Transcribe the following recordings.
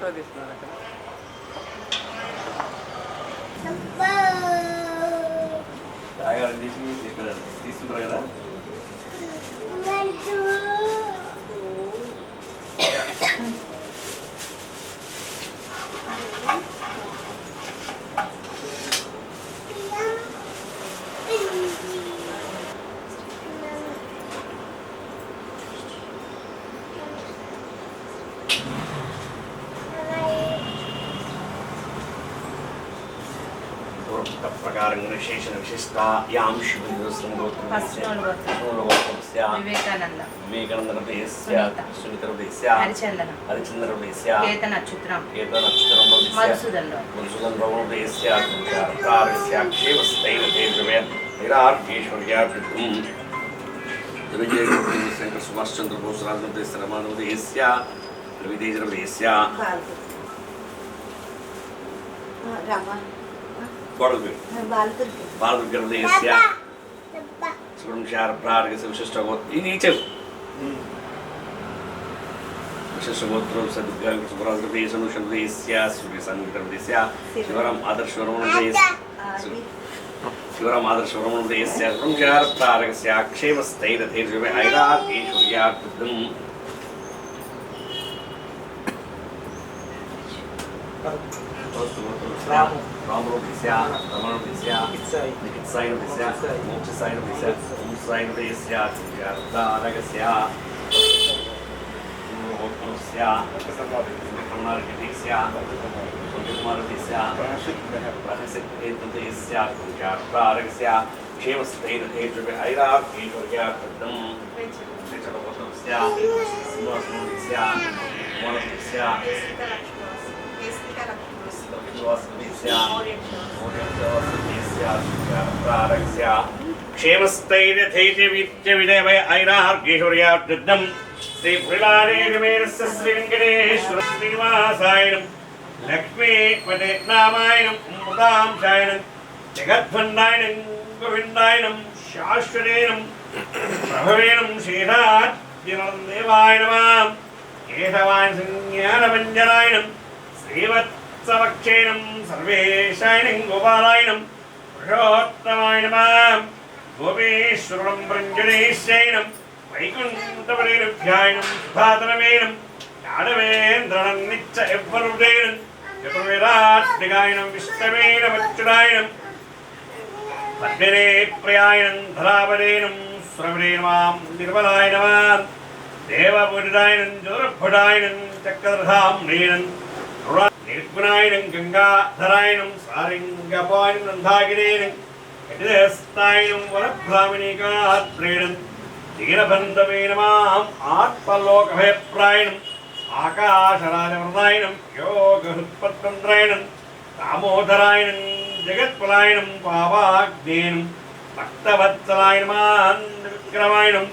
Photo తీస్తున్నారు అక్కడ. తాగాలని తీసి ఇక్కడ తీసుకుంటారు కదా? విశేషణ విశిష్ట యాం ఫస్ట్ నోడు శివ వివేకానంద. వివేకానందరదేశ్య సునీత. సునీతరదేశ్య హరిచందన. హరిచంద్రదేశ్య కేత నక్షత్రం కేత నక్షత్రంలోదేశ్య మధుసూదన్లో. మధుసూదన్ రమణదేశ్య ప్రారస్య క్షేమస్థైన తేజమే నిరార్కేశ్వర్యాభివృద్ధం ధనంజయ శంకర్ సుభాష్ చంద్ర బోస్ రాజనదేశ్య రమానవదేశ్య రవితేజరదేశ్య రామ. కొడుకు బాలదుర్గ బాలదుర్గరదేశ్య సురంశార ప్రార్గస విశిష్టగోత్ర ఇది చెప్పు విశిష్టగోత్రం సదుర్గా సుభరాజదేశను శందేశ్య సూర్య సంగీతరదేశ్య శివరం ఆదర్శవరమణదేశ్య శివరం ఆదర్శవరమణదేశ్య శృంగార ప్రారగస్య క్షేమస్థైరథైర్జమే ఐరార్కేశ్వర్యార్థం రాము. రామరూపేశ్య రమణదేశ్య ఇచ్చాయి చికిత్సాయుధస్య మోక్షసాయుధస్య పుంసాయుధస్య తారకస్య మోక్షస్య విక్రమార్గదేశ్య కుమారదేశ్య ప్రహసిద్ధేతదేశ్య తారకస్య క్షేమస్థైర్హేతుర్భి ఐరార్కేశ్వర్యార్థం శ్రీచలవతస్య సింహాసనస్య కుమారదేశ్య విశ్వాసదేశ్య క్షేమస్థైర్యథైత్యవిద్యవినయ ఐరార్గేశ్వర్యార్థం శ్రీ పురిలాడేశమేరస్య శ్రీ వెంకటేశ్వర శ్రీనివాసాయనం లక్ష్మీపదే నామాయనం అమృతాంశాయనం జగద్భండాయనం గోవిందాయనం శాశ్వతేనం ప్రభవేనం శ్రీరాజ్యనం దేవాయ నమాం కేశవాయ సంజ్ఞానవంజనాయనం శ్రీవత్సవక్షేణం വത്സവക്ഷേണം സർവേശായനം ഗോപാലായണം പുരുഷോത്തമായ ഗോപേശ്വരം പ്രഞ്ജനേശ്വരം വൈകുണ്ഠപരിരഭ്യായനം സുധാതനമേനം യാദവേന്ദ്രണം നിച്ച എവ്വരുടേനം ചതുർവേദാത്മികായനം വിഷ്ണവേന വച്ചുരായനം പത്മനേ പ്രയായനം ധരാപരേനം ശ്രവരേമാം നിർമ്മലായനമാം ദേവപുരുടായനം ജ്വരഭുടായനം ചക്രധാം നീനം నిర్గుణాయనం గంగాధరాయణం సారంగపాయనం నందాగిరేనం కటిదస్తాయనం వరభ్రామిణీకాత్రేణం దీనబంధమే నమాం ఆత్మలోకభయప్రాయణం ఆకాశరాజవృదాయనం యోగహృత్పత్తంత్రాయణం దామోదరాయణం జగత్పలాయనం పావాగ్నేనం భక్తవత్సలాయ విక్రమాయణం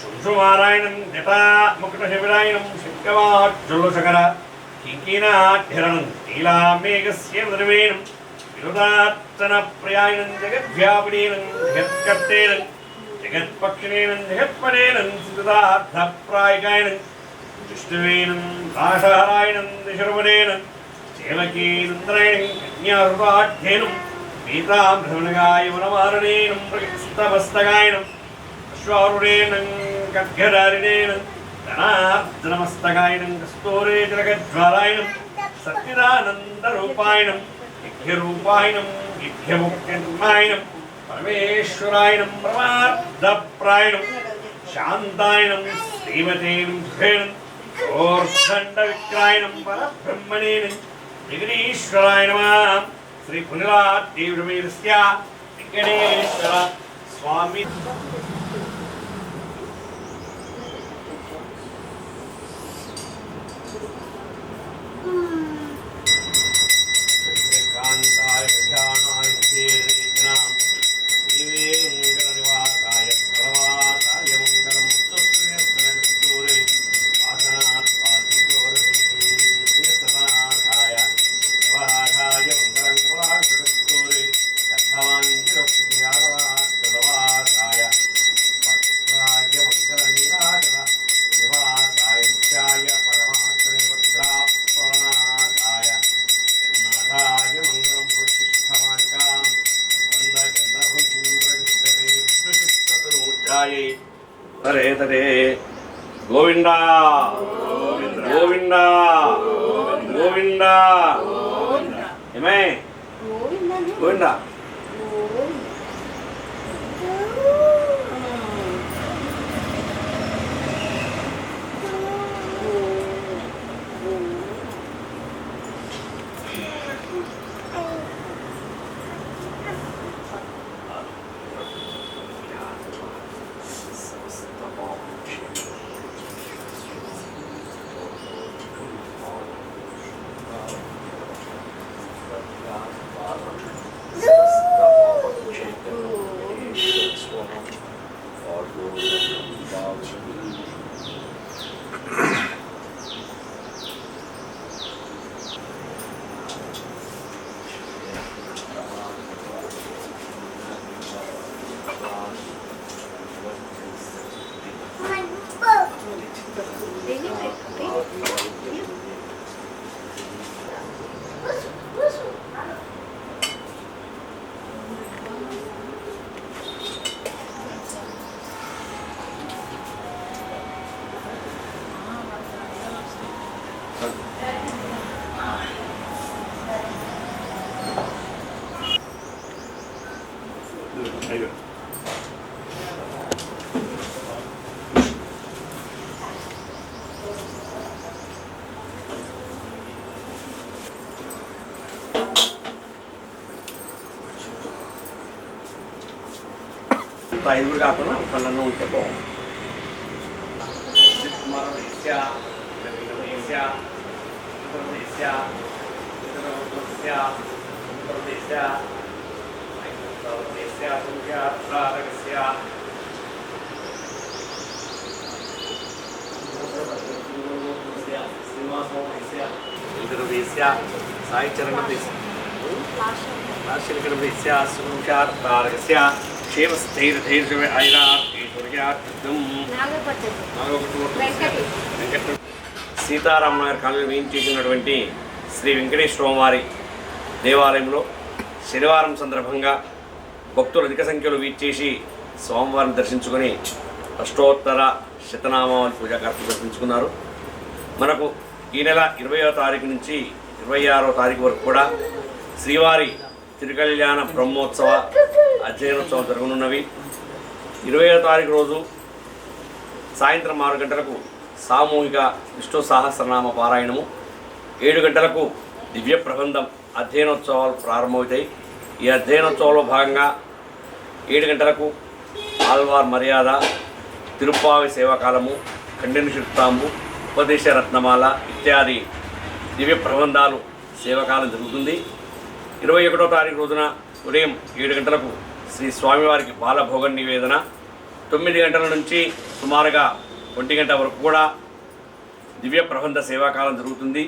శుంశుమారాయణం జటాముకుటశిబిరాయణం శంకవాక్షులశకర కింకినాఢ్యరణం నీలామేఘస్య నిర్వేణం వినుదాత్తన ప్రియాయనం జగద్వ్యాపినీనం జగత్కర్తేనం జగత్పక్షిణేనం జగత్పడేనం సిద్ధార్థప్రాయకాయనం విష్ణువేనం దాశహరాయణం దిశర్వణేనం సేవకీనందరాయణం కన్యాహృతాఢ్యేనం పీతాంభృణగాయ వనమారణేనం ప్రగస్తమస్తగాయనం అశ్వారుడేనం ఖడ్గదారిణేనం ధనార్జనమస్తగాయనం కస్తూరే జగజ్వాలాయనం సత్యదానందరూపాయనం యజ్ఞరూపాయనం యజ్ఞముఖ్యన్మాయనం పరమేశ్వరాయనం పరమార్థప్రాయణం శాంతాయనం శ్రీమతేనం సుఖేనం ఓర్ధండ విక్రాయనం పరబ్రహ్మణేనం జగదీశ్వరాయ నమః శ్రీ పునరాదేవుడమేరస్య వెంకటేశ్వర స్వామి గోవిందాయ తరే తరే గోవిందా. గోవిందా. గోవిందా. ఏమే? గోవిందా. Alexandre అయ్యో ఇంత ఐదుగురు కాకుండా పళ్ళను ఉంటే బాగుంది మరణేస్య రవిగణేస్య ఉత్తరదేశ్య ఉత్తరదేశ్య ఉత్తరదేశ్య ఉత్తరదేశ్య సూర్యాత్రారకస్య శ్రీనివాసోమేశ్య ఇంద్రదేశ్య సాయిచరణదేశ్య రాశికరదేశ్య సూర్యాత్రారకస్య క్షేమస్థైర్ధైర్య ఐరాత్ ఈశ్వర్యార్థం వెంకట సీతారాం నగర్ కాలనీ వేయించేసినటువంటి శ్రీ వెంకటేశ్వర వారి దేవాలయంలో శనివారం సందర్భంగా భక్తులు అధిక సంఖ్యలో వీచేసి స్వామివారిని దర్శించుకొని అష్టోత్తర శతనామావళి పూజా కార్యక్రమం దర్శించుకున్నారు మనకు ఈ నెల ఇరవయో తారీఖు నుంచి ఇరవై ఆరో తారీఖు వరకు కూడా శ్రీవారి తిరుకల్యాణ బ్రహ్మోత్సవ అధ్యయనోత్సవం జరగనున్నవి. ఇరవయో తారీఖు రోజు సాయంత్రం ఆరు గంటలకు సామూహిక విష్ణు సహస్రనామ పారాయణము. ఏడు గంటలకు దివ్య ప్రబంధం అధ్యయనోత్సవాలు ప్రారంభమవుతాయి. ఈ అధ్యయనోత్సవంలో భాగంగా ఏడు గంటలకు ఆల్వార్ మర్యాద తిరుప్పావి సేవాకాలము ఖండిని ఉపదేశ రత్నమాల ఇత్యాది దివ్య ప్రబంధాలు సేవకాలం జరుగుతుంది. ఇరవై ఒకటో తారీఖు రోజున ఉదయం ఏడు గంటలకు శ్రీ స్వామివారికి బాలభోగ నివేదన. తొమ్మిది గంటల నుంచి సుమారుగా ఒంటి గంట వరకు కూడా దివ్య ప్రబంధ సేవాకాలం జరుగుతుంది.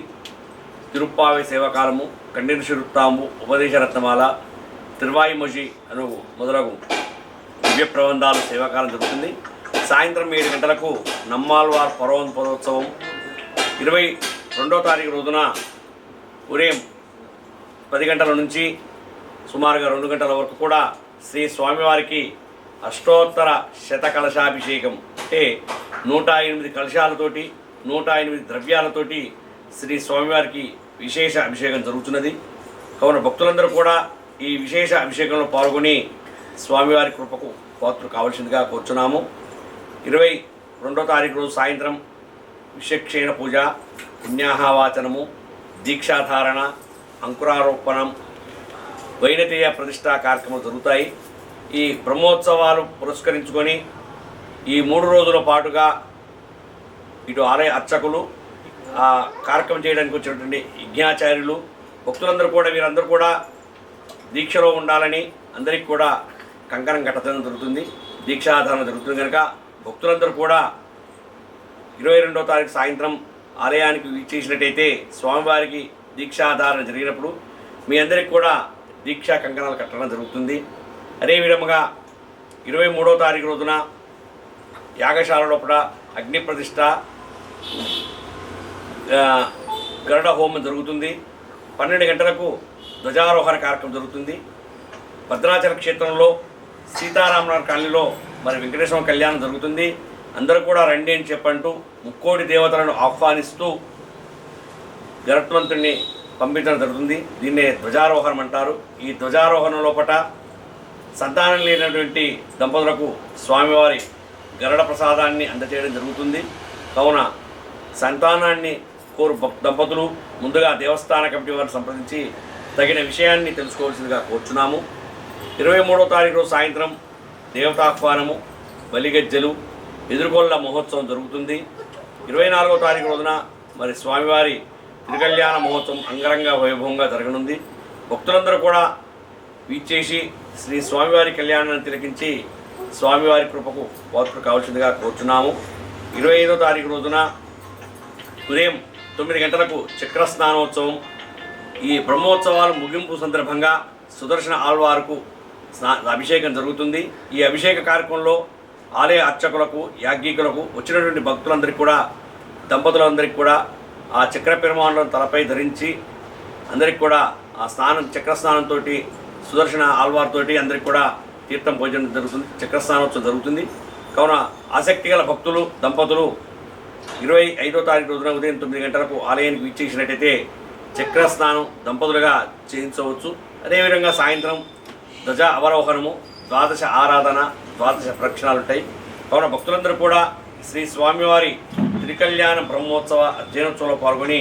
తిరుప్పావి సేవాకాలము కండిన శిరుత్తాంబు ఉపదేశ రత్నమాల తిరువాయిమొజి అను మొదలగు దివ్య ప్రబంధాలు సేవాకాలం జరుగుతుంది. సాయంత్రం ఏడు గంటలకు నమ్మాల్వార్ పర్వోత్సవం ఇరవై రెండో తారీఖు రోజున ఉదయం పది గంటల నుంచి సుమారుగా రెండు గంటల వరకు కూడా శ్రీ స్వామివారికి అష్టోత్తర శతకలశాభిషేకం అంటే నూట ఎనిమిది కలశాలతోటి నూట ఎనిమిది ద్రవ్యాలతోటి శ్రీ స్వామివారికి విశేష అభిషేకం జరుగుతున్నది. కావున భక్తులందరూ కూడా ఈ విశేష అభిషేకంలో పాల్గొని స్వామివారి కృపకు పాత్ర కావలసిందిగా కోరుచున్నాము. ఇరవై రెండో తారీఖు రోజు సాయంత్రం విషక్షేణ పూజ పుణ్యాహవాచనము దీక్షాధారణ అంకురారోపణం వైనతీయ ప్రతిష్టా కార్యక్రమాలు జరుగుతాయి. ఈ బ్రహ్మోత్సవాలు పురస్కరించుకొని ఈ మూడు రోజుల పాటుగా ఇటు ఆలయ అర్చకులు ఆ కార్యక్రమం చేయడానికి వచ్చినటువంటి యజ్ఞాచార్యులు భక్తులందరూ కూడా వీరందరూ కూడా దీక్షలో ఉండాలని అందరికీ కూడా కంకణం కట్టడం జరుగుతుంది. దీక్షాధారణ జరుగుతుంది కనుక భక్తులందరూ కూడా ఇరవై రెండో తారీఖు సాయంత్రం ఆలయానికి చేసినట్టయితే స్వామివారికి దీక్షాధారణ జరిగినప్పుడు మీ అందరికి కూడా దీక్షా కంకణాలు కట్టడం జరుగుతుంది. అదే విధముగా ఇరవై మూడో తారీఖు రోజున యాగశాల లోపల అగ్ని ప్రతిష్ట గరుడ హోమం జరుగుతుంది. పన్నెండు గంటలకు ధ్వజారోహణ కార్యక్రమం జరుగుతుంది. భద్రాచల క్షేత్రంలో సీతారామనగర్ కాలనీలో మరి వెంకటేశ్వర కళ్యాణం జరుగుతుంది. అందరూ కూడా రండి అని చెప్పంటూ ముక్కోటి దేవతలను ఆహ్వానిస్తూ గరుత్మంతుడిని పంపించడం జరుగుతుంది. దీన్నే ధ్వజారోహణం అంటారు. ఈ ధ్వజారోహణ లోపట సంతానం లేనటువంటి దంపతులకు స్వామివారి గరడ ప్రసాదాన్ని అందచేయడం జరుగుతుంది. కావున సంతానాన్ని కోరు దంపతులు ముందుగా దేవస్థాన కమిటీ వారిని సంప్రదించి తగిన విషయాన్ని తెలుసుకోవాల్సిందిగా కోరుచున్నాము. ఇరవై మూడో తారీఖు రోజు సాయంత్రం దేవతాహ్వానము బలిగజ్జలు ఎదుర్కొల్ల మహోత్సవం జరుగుతుంది. ఇరవై నాలుగో తారీఖు రోజున మరి స్వామివారి తిరుకల్యాణ మహోత్సవం అంగరంగ వైభవంగా జరగనుంది. భక్తులందరూ కూడా వీచేసి శ్రీ స్వామివారి కళ్యాణాన్ని తిలకించి స్వామివారి కృపకు పాత్ర కావాల్సిందిగా కోరుచున్నాము. ఇరవై ఐదో తారీఖు రోజున ఉదయం తొమ్మిది గంటలకు చక్ర స్నానోత్సవం ఈ బ్రహ్మోత్సవాలు ముగింపు సందర్భంగా సుదర్శన ఆల్వార్కు స్నా అభిషేకం జరుగుతుంది. ఈ అభిషేక కార్యక్రమంలో ఆలయ అర్చకులకు యాజ్ఞికులకు వచ్చినటువంటి భక్తులందరికీ కూడా దంపతులందరికీ కూడా ఆ చక్ర పెరుమాణులను తలపై ధరించి అందరికి కూడా ఆ స్నానం చక్రస్నానంతో సుదర్శన ఆల్వార్తోటి అందరికి కూడా తీర్థం భోజనం జరుగుతుంది. చక్రస్నానోత్సవం జరుగుతుంది. కావున ఆసక్తి గల భక్తులు దంపతులు ఇరవై ఐదో తారీఖు రోజున ఉదయం తొమ్మిది గంటలకు ఆలయానికి విచ్చేసినట్టయితే చక్ర స్నానం దంపతులుగా చేయించవచ్చు. అదేవిధంగా సాయంత్రం ధ్వజ అవరోహణము ద్వాదశ ఆరాధన ద్వాదశ ప్రక్షణాలు ఉంటాయి. కావున భక్తులందరూ కూడా శ్రీ స్వామివారి త్రికళ్యాణ బ్రహ్మోత్సవ అధ్యయనోత్సవంలో పాల్గొని